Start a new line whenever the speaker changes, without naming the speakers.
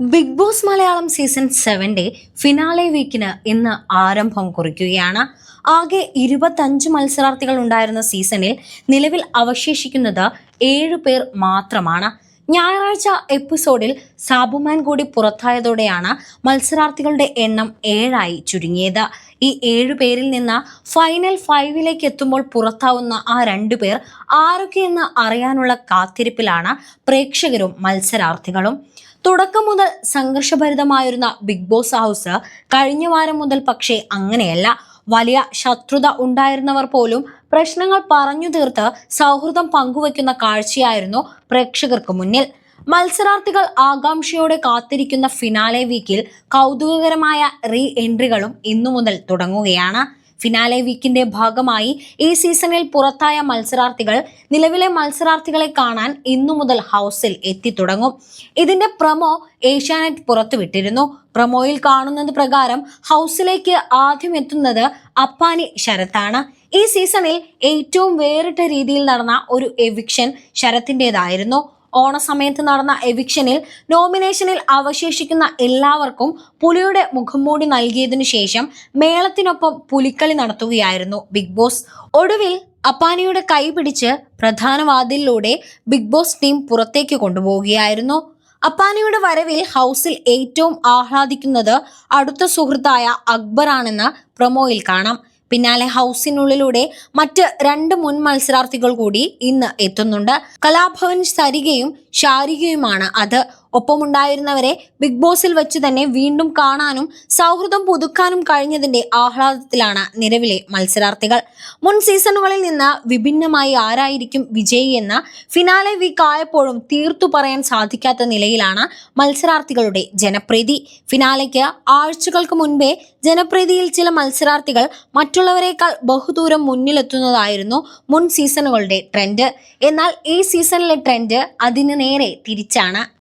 Big boss Malayalam season സെവന്റെ finale വീക്കിന് ഇന്ന് ആരംഭം കുറിക്കുകയാണ്. ആകെ ഇരുപത്തഞ്ച് മത്സരാർത്ഥികൾ ഉണ്ടായിരുന്ന സീസണിൽ നിലവിൽ അവശേഷിക്കുന്നത് ഏഴ് പേർ മാത്രമാണ്. ഞായറാഴ്ച എപ്പിസോഡിൽ സാബുമാൻ കൂടി പുറത്തായതോടെയാണ് മത്സരാർത്ഥികളുടെ എണ്ണം ഏഴായി ചുരുങ്ങിയത്. ഈ ഏഴു പേരിൽ നിന്ന് ഫൈനൽ ഫൈവിലേക്ക് എത്തുമ്പോൾ പുറത്താവുന്ന ആ രണ്ടു പേർ ആരൊക്കെയെന്ന് അറിയാനുള്ള കാത്തിരിപ്പിലാണ് പ്രേക്ഷകരും മത്സരാർത്ഥികളും. തുടക്കം മുതൽ സംഘർഷഭരിതമായിരുന്ന ബിഗ് ബോസ് ഹൗസ് കഴിഞ്ഞ വാരം മുതൽ പക്ഷേ അങ്ങനെയല്ല. വലിയ ശത്രുത ഉണ്ടായിരുന്നവർ പോലും പ്രശ്നങ്ങൾ പറഞ്ഞു തീർത്ത് സൗഹൃദം പങ്കുവയ്ക്കുന്ന കാഴ്ചയായിരുന്നു പ്രേക്ഷകർക്ക് മുന്നിൽ. മത്സരാർത്ഥികൾ ആകാംക്ഷയോടെ കാത്തിരിക്കുന്ന ഫിനാലെ വീക്കിൽ കൗതുകകരമായ റീ എൻട്രികളും ഇന്നു മുതൽ തുടങ്ങുകയാണ്. ഫിനാലെ വീക്കിന്റെ ഭാഗമായി ഈ സീസണിൽ പുറത്തായ മത്സരാർത്ഥികൾ നിലവിലെ മത്സരാർത്ഥികളെ കാണാൻ ഇന്നു മുതൽ ഹൗസിൽ എത്തിത്തുടങ്ങും ഇതിന്റെ പ്രമോ ഏഷ്യാനെറ്റ് പുറത്തുവിട്ടിരുന്നു. പ്രമോയിൽ കാണുന്നത് പ്രകാരം ഹൗസിലേക്ക് ആദ്യം എത്തുന്നത് അപ്പാനി ശരത്താണ്. ഈ സീസണിൽ ഏറ്റവും വേറിട്ട രീതിയിൽ നടന്ന ഒരു എവിക്ഷൻ ശരത്തിന്റെതായിരുന്നു ഓണസമയത്ത് നടന്ന എവിക്ഷനിൽ നോമിനേഷനിൽ അവശേഷിക്കുന്ന എല്ലാവർക്കും പുലിയുടെ മുഖംമൂടി നൽകിയതിനു ശേഷം മേളത്തിനൊപ്പം പുലിക്കളി നടത്തുകയായിരുന്നു ബിഗ് ബോസ്. ഒടുവിൽ അപ്പാനിയുടെ കൈ പിടിച്ച് പ്രധാന വാതിലിലൂടെ ബിഗ് ബോസ് ടീം പുറത്തേക്ക് കൊണ്ടുപോവുകയായിരുന്നു. അപ്പാനിയുടെ വരവിൽ ഹൗസിൽ ഏറ്റവും ആഹ്ലാദിക്കുന്നത് അടുത്ത സുഹൃത്തായ അക്ബറാണെന്ന് പ്രൊമോയിൽ കാണാം. പിന്നാലെ ഹൗസിനുള്ളിലൂടെ മറ്റ് രണ്ട് മുൻ മത്സരാർത്ഥികൾ കൂടി ഇന്ന് എത്തുന്നുണ്ട്. കലാഭവൻ സരികയും ശാരികയുമാണ് അത് ഒപ്പമുണ്ടായിരുന്നവരെ ബിഗ് ബോസിൽ വെച്ച് തന്നെ വീണ്ടും കാണാനും സൗഹൃദം പുതുക്കാനും കഴിഞ്ഞതിന്റെ ആഹ്ലാദത്തിലാണ് നിലവിലെ മത്സരാർത്ഥികൾ. മുൻ സീസണുകളിൽ നിന്ന് വിഭിന്നമായി ആരായിരിക്കും വിജയി എന്ന ഫിനാലെ വീക്ക് ആയപ്പോഴും തീർത്തു പറയാൻ സാധിക്കാത്ത നിലയിലാണ് മത്സരാർത്ഥികളുടെ ജനപ്രീതി. ഫിനാലയ്ക്ക് ആഴ്ചകൾക്ക് മുൻപേ ജനപ്രീതിയിൽ ചില മത്സരാർത്ഥികൾ മറ്റുള്ളവരെക്കാൾ ബഹുദൂരം മുന്നിലെത്തുന്നതായിരുന്നു മുൻ സീസണുകളുടെ ട്രെൻഡ്. എന്നാൽ ഈ സീസണിലെ ട്രെൻഡ് അതിന് നേരെ തിരിച്ചാണ്.